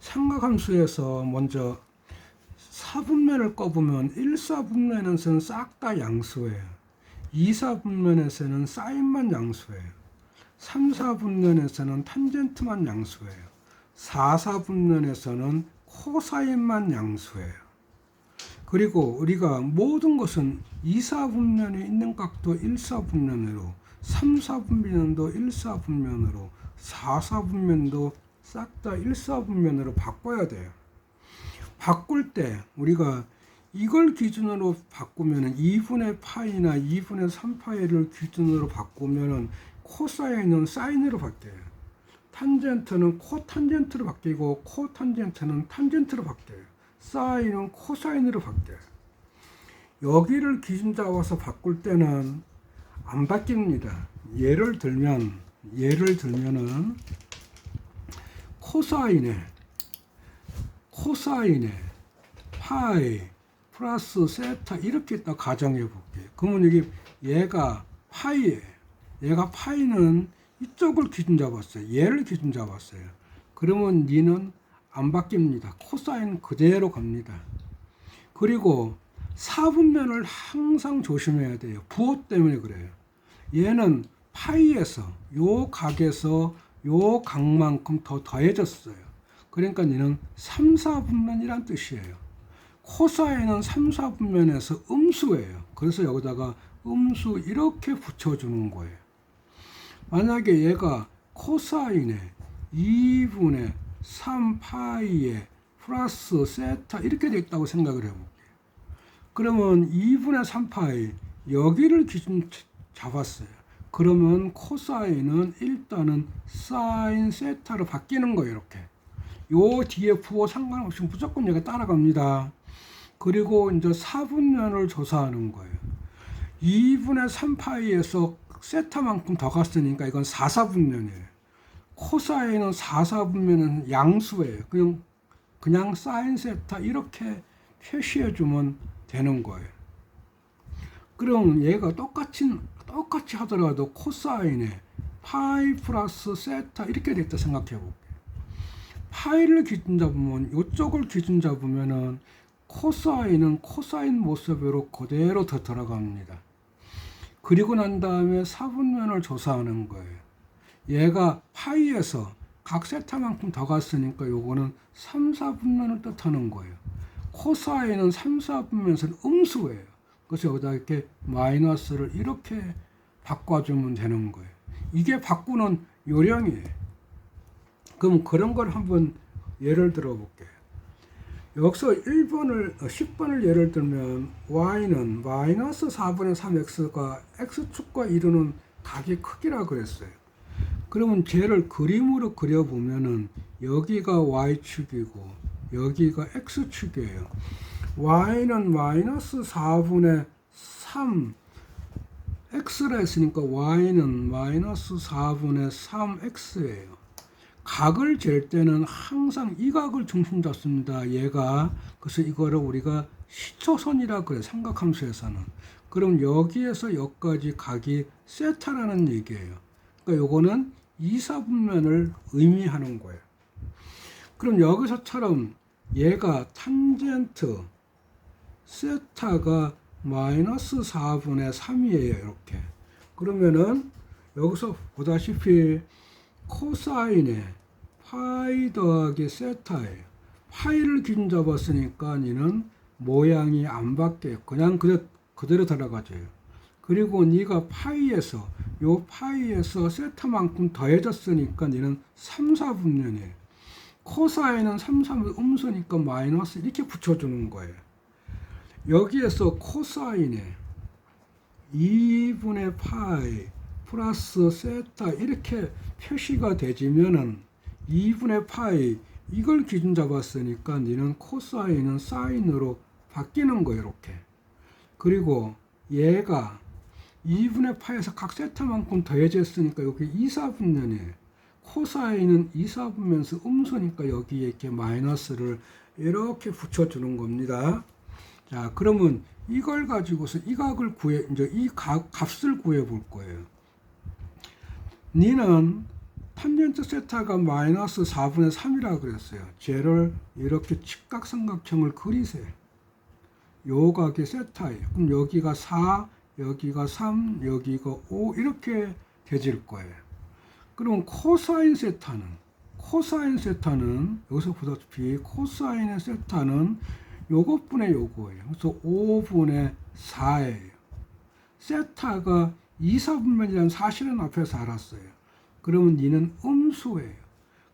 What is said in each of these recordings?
삼각함수에서 먼저 4분면을 꺼보면 1사분면에서는 싹 다 양수예요. 2사분면에서는 사인만 양수예요. 3사분면에서는 탄젠트만 양수예요. 4사분면에서는 코사인만 양수예요. 그리고 우리가 모든 것은 2사분면에 있는 각도 1사분면으로 3사분면도 1사분면으로 4사분면도 싹다 1사분면으로 바꿔야 돼요. 바꿀 때 우리가 이걸 기준으로 바꾸면은 2분의 파이나 2분의 3파이를 기준으로 바꾸면은 코사인은 사인으로 바뀌어요. 탄젠트는 코탄젠트로 바뀌고 코탄젠트는 탄젠트로 바뀌어요. 사인은 코사인으로 바뀌어요. 여기를 기준 잡아서 바꿀 때는 안 바뀝니다. 예를 들면 예를 들면은 코사인에 코사인에 파이 플러스 세타 이렇게 딱 가정해 볼게요. 그러면 여기 얘가 파이에 얘가 파이는 이쪽을 기준 잡았어요. 얘를 기준 잡았어요. 그러면 니는 안 바뀝니다. 코사인 그대로 갑니다. 그리고 사분면을 항상 조심해야 돼요. 부호 때문에 그래요. 얘는 파이에서 요 각에서 요 각만큼 더 더해졌어요. 그러니까 얘는 3, 4분면이란 뜻이에요. 코사인은 3, 4분면에서 음수예요. 그래서 여기다가 음수 이렇게 붙여주는 거예요. 만약에 얘가 코사인에 2분의 3파이에 플러스 세타 이렇게 됐다고 생각을 해볼게요. 그러면 2분의 3파이 여기를 기준 잡았어요. 그러면 코사인은 일단은 사인 세타로 바뀌는 거예요. 이렇게. 요 뒤에 부호 상관없이 무조건 얘가 따라갑니다. 그리고 이제 4분면을 조사하는 거예요. 2분의 3파이에서 세타만큼 더 갔으니까 이건 4사분면이에요. 코사인은 4사분면은 양수예요. 그냥 그냥 사인 세타 이렇게 표시해 주면 되는 거예요. 그럼 얘가 똑같이 똑같이 하더라도 코사인에 파이 플러스 세타 이렇게 됐다 생각해 볼게요. 파이를 기준 잡으면 이쪽을 기준 잡으면은 코사인은 코사인 모습으로 그대로 더 들어갑니다. 그리고 난 다음에 사분면을 조사하는 거예요. 얘가 파이에서 각 세타만큼 더 갔으니까 요거는 3, 4분면을 뜻하는 거예요. 코사인은 3, 4분면에서는 음수예요. 그래서 여기다 이렇게 마이너스를 이렇게 바꿔주면 되는 거예요. 이게 바꾸는 요령이에요. 그럼 그런 걸 한번 예를 들어 볼게요. 여기서 1번을, 10번을 예를 들면 y는 마이너스 4분의 3x가 x축과 이루는 각의 크기라 그랬어요. 그러면 쟤를 그림으로 그려보면은 여기가 y축이고 여기가 x축이에요. Y는 마이너스 4분의 3 x라 했으니까 y는 마이너스 4분의 3x예요. 각을 잴 때는 항상 이 각을 중심 잡습니다. 얘가 그래서 이거를 우리가 시초선이라 그래 삼각함수에서는 그럼 여기에서 여기까지 각이 세타라는 얘기예요. 그러니까 요거는 이사분면을 의미하는 거예요. 그럼 여기서처럼 얘가 탄젠트 세타가 마이너스 4분의 3이에요. 이렇게. 그러면은 여기서 보다시피 코사인에 파이 더하기 세타예요. 파이를 기준 잡았으니까 이는 모양이 안 바뀌어요. 그냥 그대로, 그대로 들어가져요. 그리고 네가 파이에서 요 파이에서 세타만큼 더해졌으니까 얘는 3, 4분면이에요. 코사인은 3, 3 음수니까 마이너스 이렇게 붙여주는 거예요. 여기에서 코사인에 2분의 파이 플러스 세타 이렇게 표시가 되지면은 2분의 파이 이걸 기준 잡았으니까 니는 코사인은 사인으로 바뀌는 거예요 이렇게. 그리고 얘가 2분의 파에서 각 세타만큼 더해졌으니까 여기 2, 4분면에 코사인은 2, 4분면서 음수니까 여기에 이렇게 마이너스를 이렇게 붙여주는 겁니다 자 그러면 이걸 가지고서 이 각을 구해 이제 이 각, 값을 구해 볼 거예요 니는 탄젠트 세타가 마이너스 4분의 3이라 그랬어요. 쟤를 이렇게 직각삼각형을 그리세요. 요 각이 세타예요. 그럼 여기가 4, 여기가 3, 여기가 5 이렇게 되질 거예요. 그럼 코사인 세타는 코사인 세타는 여기서 보다시피 코사인의 세타는 요것분의 요거예요. 그래서 5분의 4예요. 세타가 2, 4분면이라는 사실은 앞에서 알았어요. 그러면 니는 음수예요.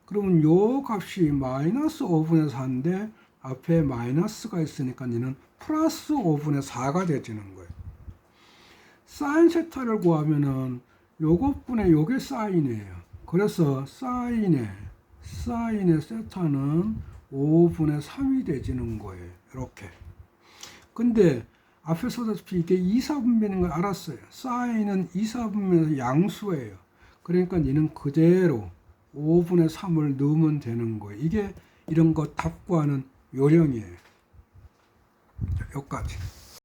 그러면 요 값이 마이너스 5분의 4인데 앞에 마이너스가 있으니까 니는 플러스 5분의 4가 되지는 거예요. 사인 세타를 구하면은 요것분의 요게 사인이에요. 그래서 사인의 사인의 세타는 5분의 3이 되지는 거예요. 이렇게. 근데 앞에서 보다시피 이게 2, 4분면인 걸 알았어요. 사인은 2, 4분면에서 양수예요. 그러니까 얘는 그대로 5분의 3을 넣으면 되는 거예요. 이게 이런 거 답 구하는 요령이에요. 자, 여기까지.